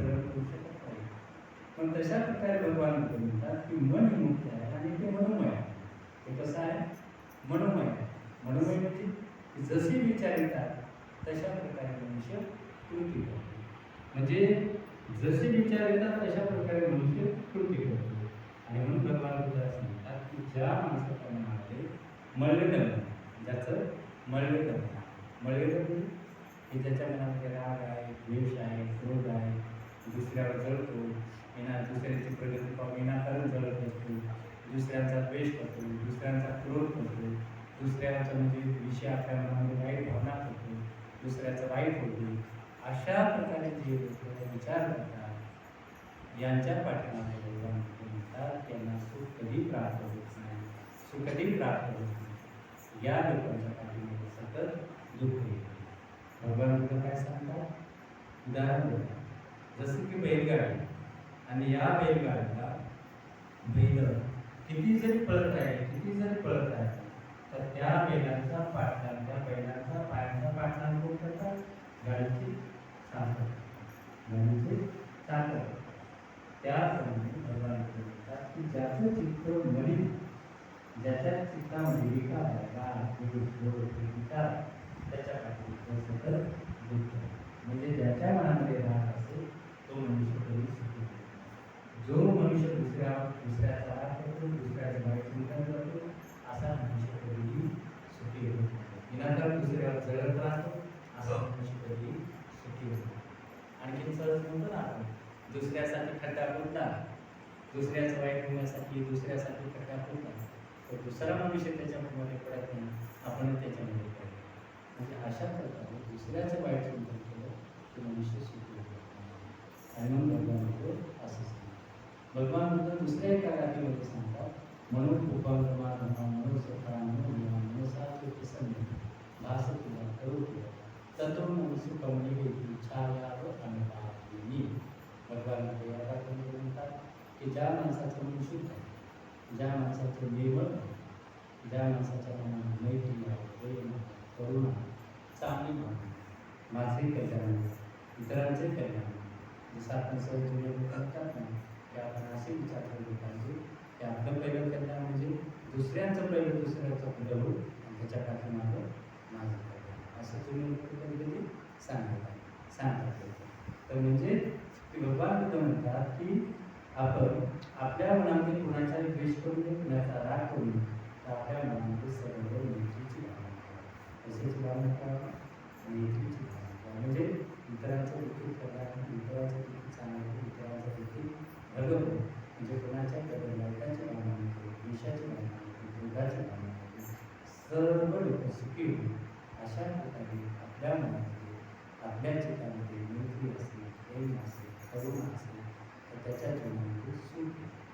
सरळ करू शकत नाही. पण तशा प्रकारे भगवान बुद्ध म्हणतात की मन मुक्त आहे आणि ते मनोमय आहे. ते कसं आहे? मनोमय आहे. मनोमय म्हणजे जसे विचार येतात तशा प्रकारे मनुष्य कृती करतो. म्हणजे जसे विचार येतात तशा प्रकारे मनुष्य कृती करतो. आणि म्हणून भगवान बुद्धास असं म्हणतात की ज्या माणसाच्या मनामध्ये मल्लदम ज्याचं मल्लदम मल्लदम हे की ज्याच्या मनामध्ये राग आहे द्वेष आहे क्रोध आहे दुसऱ्यावर जळतो येणार दुसऱ्याची प्रगती पाहून विनाकारण जळत असतो दुसऱ्यांचा द्वेष करतो दुसऱ्यांचा क्रोध करतो दुसऱ्यांचा म्हणजे विषय आपल्या मनामध्ये वाईट भावना करतो दुसऱ्याचं वाईट होते अशा प्रकारे जे लोक विचार करतात यांच्या पाठीमागे भगवान म्हणतात त्यांना सुख कधी प्राप्त होत नाही सुख कधी प्राप्त होत नाही. या लोकांच्या पाठीमागे सतत दुःख येते. भगवान बुद्ध काय सांगतात? उदाहरण देतात. जसं की बैलगाडी. आणि या बैलगाडीला बैल किती जरी पळत आहे किती जरी पळत आहे तर त्या बैलांचा पाठलाग त्या बैलांचा पायांचा पाठलाग कोण करतात गाडीची चालक गाडीचे चालक त्याप्रमाणे भगवान म्हणतात की ज्याचं चित्त मलिन ज्याच्या चित्तामध्ये विकार आहे राग, द्वेष, विकार त्याच्या पाठी सतत दुःख म्हणजे ज्याच्या मनामध्ये राहत असेल तो मनुष्य कधी सुखी होत नाही. जो मनुष्य दुसऱ्या दुसऱ्याचा राग करतो दुसऱ्याचं वाईट चिंतन करतो असा मनुष्य कधीही सुखी होतो विनाकारण दुसऱ्यावर जळत राहतो असा मनुष्य कधी सुखी होतो आणखी सहज म्हणतो ना आपण दुसऱ्यासाठी खड्डा खोदला दुसऱ्याचं वाईट होण्यासाठी दुसऱ्यासाठी खड्डा खोदला तर दुसरा मनुष्य त्याच्यामध्ये पडत नाही आपण त्याच्यामध्ये पडतो म्हणजे अशा प्रकारे दुसऱ्याचं वाईट चिंतन केलं की मनुष्य सुखी होत नाही आणि मग भगवान बुद्ध असं सांगतात भगवान बुद्ध दुसऱ्या एका राखीमध्ये सांगतात. म्हणून उपक्रमा मनोसखा मनोनियमा मनोसाचे प्रसन्न भास तुला करू तुला तत्व मनसु कमली छाया व अनुभावी भगवान या गाठीमध्ये म्हणतात की ज्या माणसाचं मन शुद्ध आहे ज्या माणसाचं निर्मळ आहे ज्या माणसाच्या मनात मैत्री आहे प्रेम करुणा चांगली भावना माझे कल्याण इतरांचे कल्याण जसं आपण सहज करतात ना की आपण असे विचार केले पाहिजे की आपलं पहिलं कल्याण म्हणजे दुसऱ्यांचं पहिलं दुसऱ्याचं पुढं होऊ आणि त्याच्या पाठीमागं माझं कल्याण असं तुम्ही कधी कधी सांगतात सांगतात तर म्हणजे की भगवान बुद्ध म्हणतात की आपण आपल्या मनामध्ये कुणाचा द्वेष करू नये कुणाचा राग करू नये तर आपल्या मनामध्ये सर्व मैत्रीची भावना ठेवा. कशाची भावना ठेवा मैत्रीची भावना ठेवा. म्हणजे इतरांचं दुःख करणार इतरांचं दुःखी सांगणं इतरांचं दुःखी घडवणं म्हणजे कोणाच्या कडे वाईटाची भावना नको देशाची भावना नको दुर्गाची भावना नको सर्व लोक सुखी होईल अशा प्रकारे आपल्या मनामध्ये आपल्या चित्तामध्ये मैत्री असेल प्रेम असेल करुणा असेल तर त्याच्या जीवनामध्ये सुख येते.